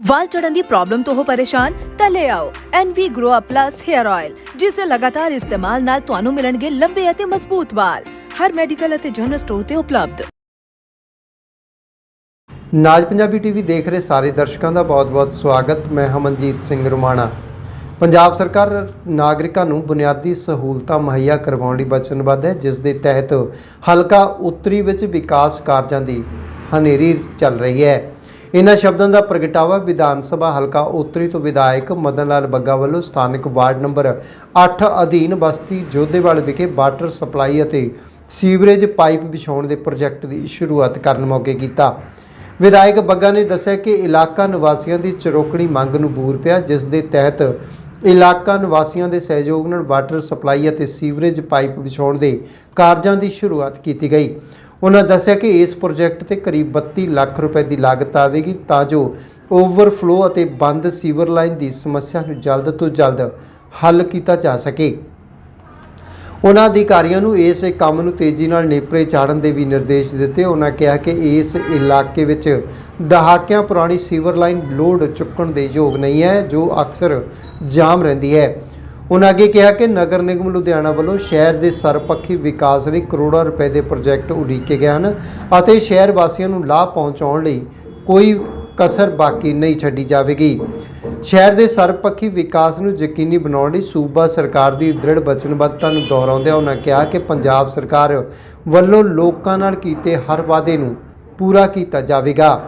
ਵਾਲ ਝੜਨ ਦੀ problem ਤੋਂ ਹੋ ਪਰੇਸ਼ਾਨ, ਤਾਂ ਲੈ ਆਓ NV Grow Up Plus Hair Oil ਜਿਸ ਦੇ ਲਗਾਤਾਰ ਇਸਤੇਮਾਲ ਨਾਲ ਤੁਹਾਨੂੰ ਮਿਲਣਗੇ ਲੰਬੇ ਅਤੇ ਮਜ਼ਬੂਤ ਵਾਲ। ਹਰ ਮੈਡੀਕਲ ਅਤੇ ਜਨਰਲ ਸਟੋਰ ਤੇ ਉਪਲਬਧ। ਨਾਜ ਪੰਜਾਬੀ ਟੀਵੀ ਦੇਖ ਰਹੇ ਸਾਰੇ ਦਰਸ਼ਕਾਂ ਦਾ ਬਹੁਤ-ਬਹੁਤ ਸਵਾਗਤ। ਮੈਂ ਹਮਨਜੀਤ ਸਿੰਘ ਰੁਮਾਣਾ। ਪੰਜਾਬ ਸਰਕਾਰ ਨਾਗਰਿਕਾਂ ਨੂੰ ਬੁਨਿਆਦੀ ਸਹੂਲਤਾਂ ਮੁਹੱਈਆ ਕਰਵਾਉਣ ਲਈ ਵਚਨਬੱਧ ਹੈ ਜਿਸ ਦੇ ਤਹਿਤ ਹਲਕਾ ਉੱਤਰੀ ਵਿੱਚ ਵਿਕਾਸ ਕਾਰਜਾਂ ਦੀ ਹਨੇਰੀ ਚੱਲ ਰਹੀ ਹੈ। ਇਹਨਾਂ ਸ਼ਬਦਾਂ ਦਾ ਪ੍ਰਗਟਾਵਾ ਵਿਧਾਨ ਸਭਾ ਹਲਕਾ ਉੱਤਰੀ ਤੋਂ ਵਿਧਾਇਕ ਮਦਨ ਲਾਲ ਬੱਗਾ ਵੱਲੋਂ ਸਥਾਨਕ ਵਾਰਡ ਨੰਬਰ 8 ਅਧੀਨ ਬਸਤੀ ਜੋਧੇਵਾਲ ਵਿਖੇ ਵਾਟਰ ਸਪਲਾਈ ਅਤੇ ਸੀਵਰੇਜ ਪਾਈਪ ਵਿਛਾਉਣ ਦੇ ਪ੍ਰੋਜੈਕਟ ਦੀ ਸ਼ੁਰੂਆਤ ਕਰਨ ਮੌਕੇ ਕੀਤਾ। ਵਿਧਾਇਕ ਬੱਗਾ ਨੇ ਦੱਸਿਆ ਕਿ ਇਲਾਕਾ ਨਿਵਾਸੀਆਂ ਦੀ ਚਰੋਕੜੀ ਮੰਗ ਨੂੰ ਬੂਰ ਪਿਆ, ਜਿਸ ਦੇ ਤਹਿਤ ਇਲਾਕਾ ਨਿਵਾਸੀਆਂ ਦੇ ਸਹਿਯੋਗ ਨਾਲ ਵਾਟਰ ਸਪਲਾਈ ਅਤੇ ਸੀਵਰੇਜ ਪਾਈਪ ਵਿਛਾਉਣ ਦੇ ਕਾਰਜਾਂ ਦੀ ਸ਼ੁਰੂਆਤ ਕੀਤੀ ਗਈ। ਉਹਨਾਂ ਦੱਸਿਆ ਕਿ ਇਸ ਪ੍ਰੋਜੈਕਟ ਤੇ ਕਰੀਬ 32 ਲੱਖ ਰੁਪਏ ਦੀ ਲਾਗਤ ਆਵੇਗੀ ਤਾਂ ਜੋ ਓਵਰਫਲੋ ਅਤੇ ਬੰਦ ਸੀਵਰ ਲਾਈਨ ਦੀ ਸਮੱਸਿਆ ਨੂੰ ਜਲਦ ਤੋਂ ਜਲਦ ਹੱਲ ਕੀਤਾ ਜਾ ਸਕੇ। ਉਹਨਾਂ ਅਧਿਕਾਰੀਆਂ ਨੂੰ ਇਸ ਕੰਮ ਨੂੰ ਤੇਜ਼ੀ ਨਾਲ ਨੇਪਰੇ ਚਾੜਨ ਦੇ ਵੀ ਨਿਰਦੇਸ਼ ਦਿੱਤੇ। ਉਹਨਾਂ ਕਿਹਾ ਕਿ ਇਸ ਇਲਾਕੇ ਵਿੱਚ ਦਹਾਕਿਆਂ ਪੁਰਾਣੀ ਸੀਵਰ ਲਾਈਨ ਲੋਡ ਚੁੱਕਣ ਦੇ ਯੋਗ ਨਹੀਂ ਹੈ, ਜੋ ਅਕਸਰ ਜਾਮ ਰਹਿੰਦੀ ਹੈ। ਉਹਨਾਂ ਅੱਗੇ ਕਿਹਾ ਕਿ ਨਗਰ ਨਿਗਮ ਲੁਧਿਆਣਾ ਵੱਲੋਂ ਸ਼ਹਿਰ ਦੇ ਸਰਪੱਖੀ ਵਿਕਾਸ ਲਈ ਕਰੋੜਾਂ ਰੁਪਏ ਦੇ ਪ੍ਰੋਜੈਕਟ ਉਲੀਕੇ ਗਏ ਹਨ ਅਤੇ ਸ਼ਹਿਰ ਵਾਸੀਆਂ ਨੂੰ ਲਾਭ ਪਹੁੰਚਾਉਣ ਲਈ ਕੋਈ ਕਸਰ ਬਾਕੀ ਨਹੀਂ ਛੱਡੀ ਜਾਵੇਗੀ। ਸ਼ਹਿਰ ਦੇ ਸਰਪੱਖੀ ਵਿਕਾਸ ਨੂੰ ਯਕੀਨੀ ਬਣਾਉਣ ਲਈ ਸੂਬਾ ਸਰਕਾਰ ਦੀ ਦ੍ਰਿੜ ਵਚਨਬੱਧਤਾ ਨੂੰ ਦੁਹਰਾਉਂਦਿਆਂ ਉਹਨਾਂ ਕਿਹਾ ਕਿ ਪੰਜਾਬ ਸਰਕਾਰ ਵੱਲੋਂ ਲੋਕਾਂ ਨਾਲ ਕੀਤੇ ਹਰ ਵਾਅਦੇ ਨੂੰ ਪੂਰਾ ਕੀਤਾ ਜਾਵੇਗਾ।